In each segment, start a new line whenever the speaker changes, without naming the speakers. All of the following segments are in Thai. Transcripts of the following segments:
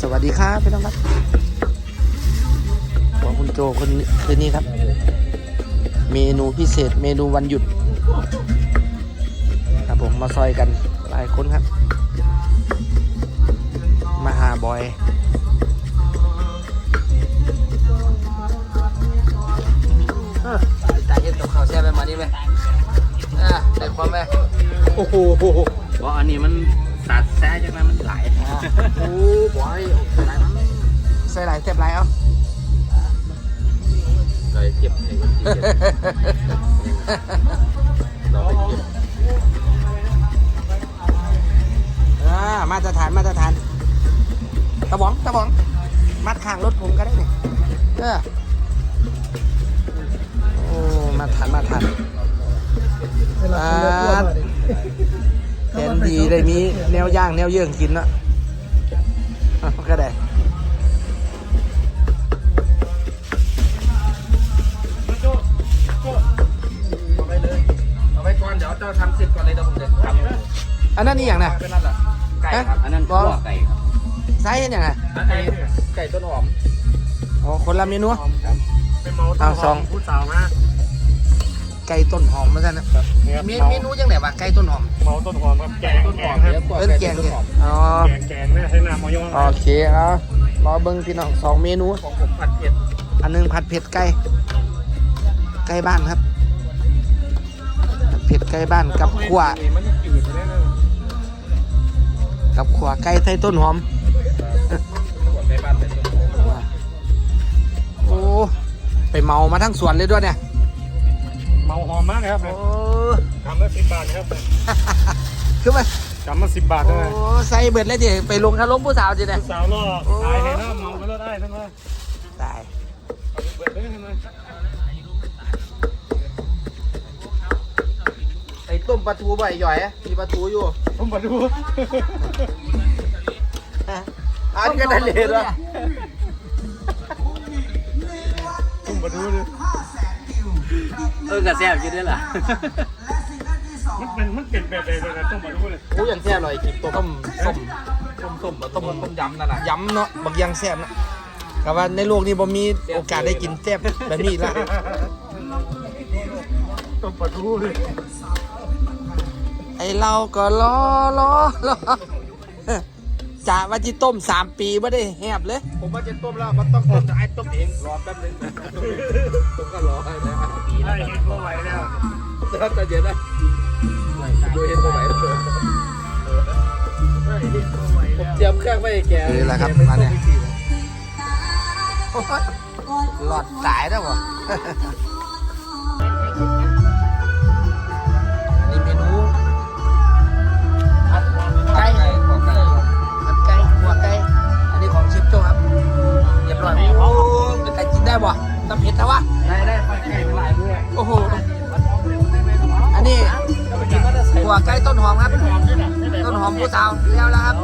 สวัสดีครับพี่น้องครับของคุณโจคนคืนนี้ครับ เมนูพิเศษเมนูวันหยุด ครับผมมาซอยกันหลายคนครับ มาหาบอยเออตายเห็นกับข้าวแซ่บไปมานี่ไหมอ่าได้ความไหมโอ้โห
เพราะอันนี้มัน สัดแซ่จังนั้นมันไหลาย
อ่าโอ้บอยใส่หลายมั้งใส่หลายแซ่บหลายเอ้า
เลยเก็บให้คนที่เก็บเราไปเก็บ
อ่ามาตรฐานมาตรฐานตะบองตะบอง มัดข้างรถผมก็ได้เนี่ยเออโอ้มาทานมาทานอ่าแทน ดีได้มีแนวย่างแนวเยื่องกินเนาะเอาก็ได้
เอาไปเลยเอาไปก่อนเดี๋ยวเจ้าทำเสร็จก่อนเลยเดี๋ยวผมจะทำ
อันนั้นนี่อย่างน่ะ
เป็นนั่นแหละไก่ครับอันนั้นขั่วไก่ครับ
ไซส์อย่างน่ะ
อันนี้ไก่ต้นหอม
อ๋อคนละเมนู
ครับ
เป็นเมา
เอาสอง
ผู้สาวมา
ไก่ต้นหอมมาซะนะ
เนี่ย
เมเมนูจังไหนวะไก่ต้นหอม
เมาต้นหอมครับแกง
ต้น
แก
หองม
ครั
เยอะ
บ
กว่า
เอิ้น
ไก่
แกง
ต้น
เนี่ย
หอม
อ๋อ
แกงแกงเนี่ยให้น้ำมายอง
โอเคเอารอเบิ้งพี่น้องสองเมนู
ของผมผัดเผ็ด
อันหนึงผัดเผ็ดไก่ไก่บ้านครับผัดเผ็ดไก่บ้านกับขั่ว
มันจะจืดไปได้เลย
กับขั่วไก่ไทยต้นหอม
ขั่วไก่บ้านเป็นต้นหอม
โอ้ไปเมามาทั้งสวนเลยด้วยเนี่ย
เมาหอมมากเลยครับ
โอ้
ทำละสิบบาทครับ
คือมัน
กำมาสิบบาท
โอ้
เลย
ใส่เบิดเลยดิไปลงคารมผู้สาวจิเนี่ย
ผู้สาวล่อตายให้น้ำเมาไปแล้วได้ทั้งนั้น
ตาย
เปิดได้ทั้งนั้น
ไอ้ต้มปลาทูบ่อยหย่อยมีปลาทูอยู่
ผมมาดู
อันก็ได้เลยด้วย
ผมมาดูเลย
เออกระแซ่บกินได้เหรอ
มันเป็นมันเปลี่ยนแบบเลยนะต้องมาดูเลย
โอ้ยังแซ่บเลยกินต้มส้ม
ต้มต้มต้มต้มยำนั่นแหละ
ย้ำเนาะบักยังแซ่บเนาะกับว่าในโลกนี้บ่มีโอกาสได้กินแซ่บแบบนี้ละ
ต้องมาดูเลย
ไอเราก็รอรอรอ จ่าว่าจิต้มสามปีไม่ได้แหบเลย
ผมว่าจะต้มแล้วมันต้องต้มแต่ไอ้ต้มเองรอแป๊บนึงผมก็รอให้นะปี
ได้
แล้ว
เห็นว่าไหวแล้ว
แล้วแต่เดี๋ยวนะดูเห็นตัวไหนตัว
ได้เห็นว่าไหว
ผม
แล้ว
เตรียมเครื่องไว้ให้แก
นี่แหละครับมาเนี่ยโอ้ยหลอดสายแล้วบ่ เรียบร้อยโอ้เป็นไก่กินได้บ่ตำเผ็ดนะวะ
ได้ได้ไฟไก่มาหลายมื้อ
โอ้โหอันนี้หัวไก่ต้นหอมครับ ต้นหอมผู้สาวแล้วแล้วครับ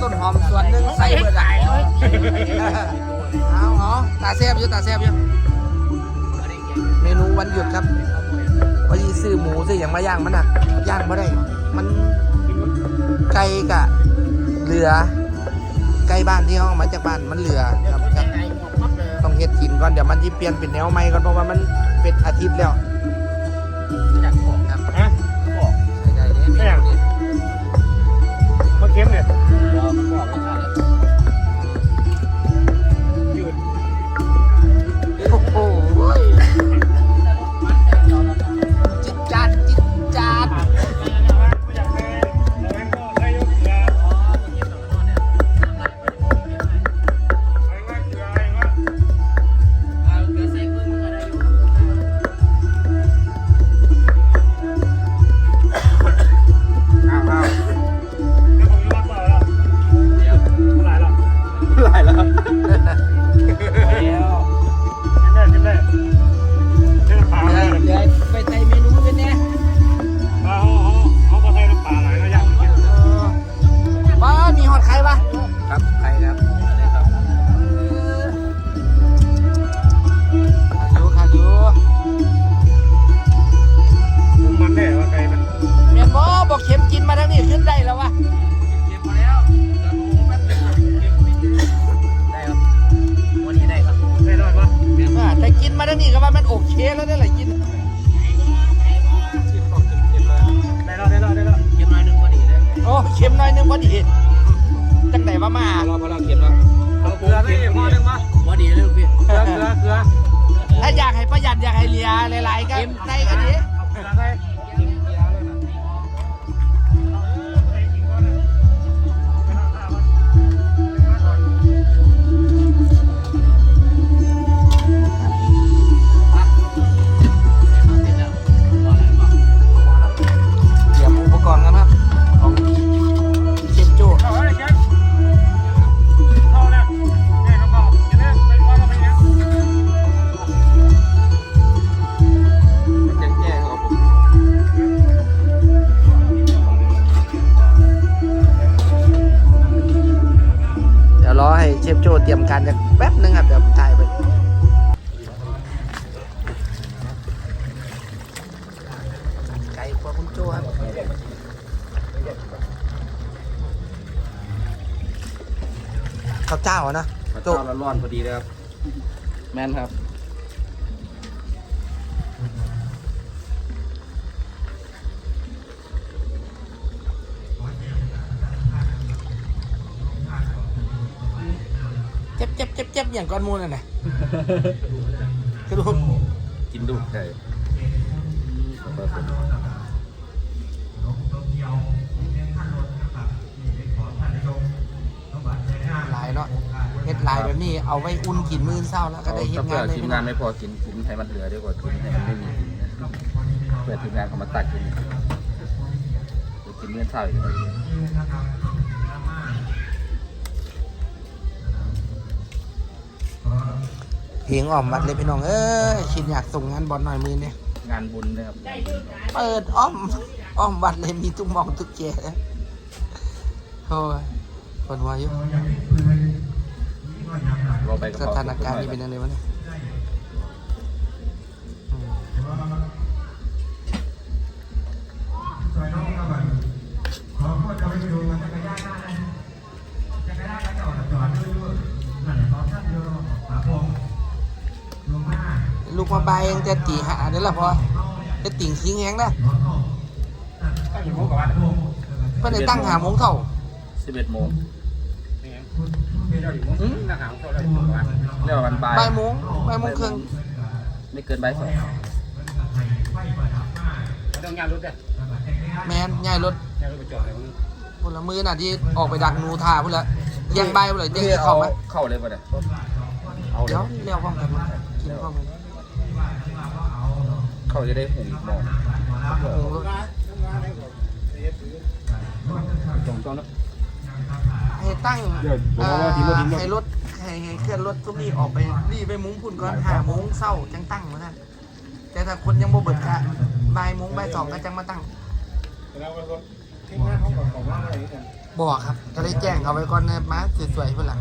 ต้นหอมส่วนหนึ่งใส่เบิดอะเอาเหรอตาแซบอยู่ตาแซบอยู่เมนูวันหยุดครับว่ายีซื้อหมูซื้ออย่างมาย่างมันหนักย่างไม่ได้ มันไก่กะเหลือ ใกล้บ้านที่ห้องมาจากบ้านมันเหลือครับครับต้องเฮ็ดกินก่อนเดี๋ยวมันจะเปลี่ยนเป็นแนวใหม่ก่อนเพราะว่ามันเป็นอาทิตย์แล้ว
อดี
จั
งไห
นว่ามา
พอเราพอเราเข็มแล้ว
เอาเกลือให้พ่อหนึ่งมา
ว่าดีเลยลูกพี่
เกลือเกลือเกลือ
ถ้าอยากให้ประหยัดอยากให้เหลียหลายๆก็ใส่กันดิ ข้า
วเจ้า
อะนะ
โจ้ร้อนๆพอดีเลยครับ แมนครับ
เจ็บเจ็บเจ็บเจ็บอย่างก้อนมูลน่ะนะกระดูก
กินดูใช่
หล แบบนี้เอาไว้อุ่นกินมื้อเช้าแล้วก็ได้เฮ็ดงานเลย
ทีม
พี่
งา
น้อนง
ไม่พอกินกินให้มันเหลือดีกว่ากินให้มันไม่มีเพื่อทีมงานเขามาตักกินกินเมื่อเช้าอีกเลย
เพลงอ้อมวัดเลยพี่น้องเอ้ยคิดอยากส่งงานบอลหน่อยมือเนี่ย
งานบุญนะครับ
เปิดอ้อมอ้อมวัดเลยมีทุกหมองทุกแก่โอ้ยคนว่าอยู่
เราไปกับ
สถานการณ์นี้เป็นยังไงวะเนี่ยอืมลูกมาบายยังจะตีหาเดี๋ยวละพอจะติ่งคิงแหงนะ
ตั้งอยู่พวกกับบ้าน
เพื่อนได้ตั้งหาโมงเท่า
สิบเอ็ดโมง
นี่เจ้าอยู่มุ้งหน้าหางเขาเลยอยู่บ้าน
เรียกว่าวันบ่าย
บ่ายโมงบ่ายโมงครึ่ง
ไม่เกินบ่ายสอง
ต้องงานรถเนี่ย
แมนง่ายรถ
งานรถไปจอดเลยมึง
พุ่นละมือน่ะที่ออกไปดักหนูท่าพุ่นละเยังใบพุ่นละเยัง
นี่
เข้า
เอา
มา
เข้าเลยป่ะเนี่ยเอาเล
เดี๋ยวยเลี้ยวพร้อมกันมากินพร้อมกัน
เขาจะได้หุงอีกหม้อ
เออ
ตรงต้นนะ
ให้ตั้ง
เดี๋ยวผม
อ่า
ว่าทีมรถทีมรถ
ให้รถให้ให้เคลื่อนรถทุกนี้ออกไปรีบไปมุ้งพุ่นก่อนหาโมงเศร้าจังตั้งเหมือนกันแต่ถ้าคนยังบ่เบิดกะบ่ายโมงบ่ายสองก็จังมาตั้ง
แล้วรถที่งานเขาบอกว่าอะไรกัน
บอกครับก็เลยแจ้งเขาไว้ก่อนนะมาสวยๆเพื่อนหลัง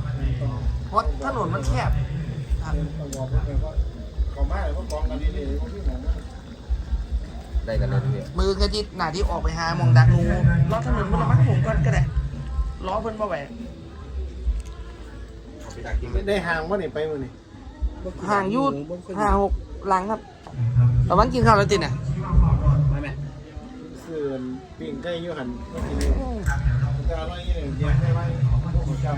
เพราะถนนมันแคบครับ
ต้องบอกว่าเขามาเลยเพราะกองกันดีๆพวกพี่หมอ
ได้กันเลยพี่
มือกระจิตหน้าที่ออกไปหาหมองดักงูล้อถนนมันละมั้งผมก่อนก็ได้ ล้อเพิ่นบ่ไหว
ได้ห่างว่านี่ไปมือนี่
ห่างอยูดห่างหกหลังครับตะวันกินข้าวแล้วติน่ะ
ไม่แม่สื่อปิ่งใกล้ยูหันก็กินแต่อร่อยอย่างเดียวให้ไว้พวกของเจ้า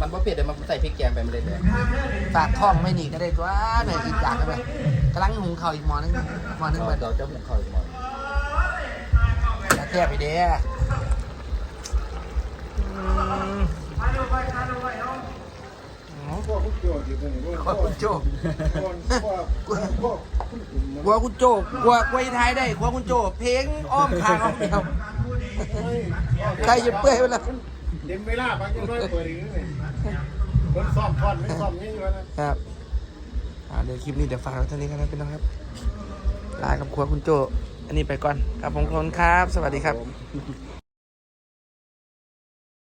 มันว่าเผ็ดแต่มันใส่พริกแกงไปไม่ได้เลย
ฝากท้องไม่หนีก็ได้ตัวแม่อีกจากกันไปกำลังหุงข้าวอีกหม้อนึงหม้อนึง
เรา
เบิด
เราจะหุงข้าวอีกหม้อ
อย่าแทบไปเด้ออืม
พว กคุณโจทย์อยู่ตรงนี้พว
คุณโจ
กวกวก
กลัวคุณโจกลัวกลัวไทยได้กลัวคุณโจเพลงอ้อมคางอ้อมเดียวใครจะเปื่อยไปละ
เต็มเวลาบางยังไม่เปิดอีกเลยคนซ่อมคอนไม่ซ่อมนี่อยู่นะครับ
เดี๋ยวคลิปนี้เดี๋ยวฝากไว้เท่านี้กันนะพี่น้องครับลากับครัวคุณโจ อันนี้ไปก่อนครับผมคุณครับ สวัสดีครับ